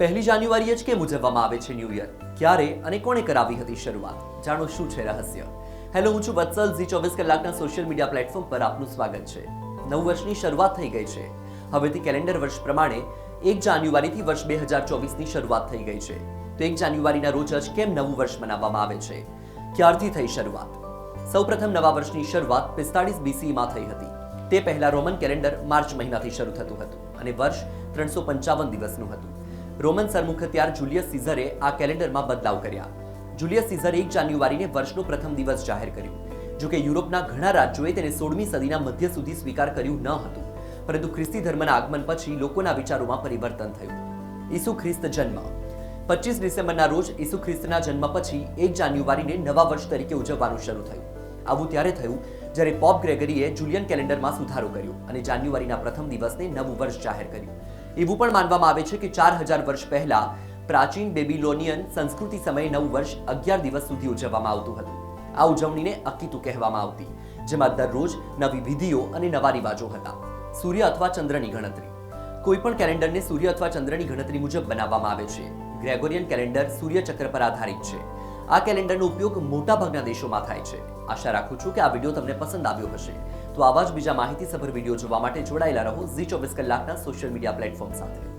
પહેલી જાન્યુઆરીએ જ કેમ ઉજવવામાં આવે છે ન્યૂ યર? ક્યારે અને કોણે કરાવી હતી શરૂઆત? જાણો શું છે રહસ્ય? હેલો, હું છું વત્સલ, ઝી ચોવીસ કલાકના સોશિયલ મીડિયા પ્લેટફોર્મ પર આપનું સ્વાગત છે. નવું વર્ષની શરૂઆત થઈ ગઈ છે. હવેથી કેલેન્ડર વર્ષ પ્રમાણે એક જાન્યુઆરીથી વર્ષ બે હજાર ચોવીસની શરૂઆત થઈ ગઈ છે. તો એક જાન્યુઆરીના રોજ જ કેમ નવું વર્ષ મનાવવામાં આવે છે? ક્યારથી થઈ શરૂઆત? સૌપ્રથમ નવા વર્ષની શરૂઆત પિસ્તાળીસ બીસીમાં થઈ હતી. તે પહેલા રોમન કેલેન્ડર માર્ચ મહિનાથી શરૂ થતું હતું અને વર્ષ ત્રણસો પંચાવન દિવસનું હતું. રોમન સરમુખત્યાર જુલિયસ સીઝરે આ કેલેન્ડરમાં બદલાવ કર્યા. જુલિયસ સીઝર એક જાન્યુઆરીને વર્ષનો પ્રથમ દિવસ જાહેર કર્યું. જોકે યુરોપના ઘણા રાજ્યોએ તેને સોળમી સદીના મધ્ય સુધી સ્વીકાર કર્યું ન હતું. પરંતુ ખ્રિસ્તી ધર્મના આગમન પછી લોકોના વિચારોમાં પરિવર્તન થયું. ઈસુ ખ્રિસ્ત જન્મ. પચીસ ડિસેમ્બરના રોજ ઈસુ ખ્રિસ્તના જન્મ પછી એક જાન્યુઆરીને નવા વર્ષ તરીકે ઉજવવાનું શરૂ થયું. આવું ત્યારે થયું જ્યારે પોપ ગ્રેગરીએ જુલિયન કેલેન્ડરમાં સુધારો કર્યો અને જાન્યુઆરીના પ્રથમ દિવસને નવું વર્ષ જાહેર કર્યું. એવું પણ માનવામાં આવે છે કે ચાર હજાર વર્ષ પહેલા પ્રાચીન બેબીલોનિયન સંસ્કૃતિ સમયે નવ વર્ષ અગિયાર દિવસ સુધી ઉજવવામાં આવતું હતું. આ ઉજવણીને અકીતુ કહેવામાં આવતી, જેમાં દરરોજ નવી વિધિઓ અને નવા રિવાજો હતા. સૂર્ય અથવા ચંદ્રની ગણતરી. કોઈ પણ કેલેન્ડરને સૂર્ય અથવા ચંદ્રની ગણતરી મુજબ બનાવવામાં આવે છે. ગ્રેગોરિયન કેલેન્ડર સૂર્ય ચક્ર પર આધારિત છે. આ કેલેન્ડરનો ઉપયોગ મોટાભાગના દેશોમાં થાય છે. આશા રાખું છું કે આ વીડિયો તમને પસંદ આવ્યો હશે. તો આવા જ બીજા માહિતીસભર વીડિયો જોવા માટે જોડાયેલા રહો ઝી ચોવીસ કલાકના સોશિયલ મીડિયા પ્લેટફોર્મ સાથે.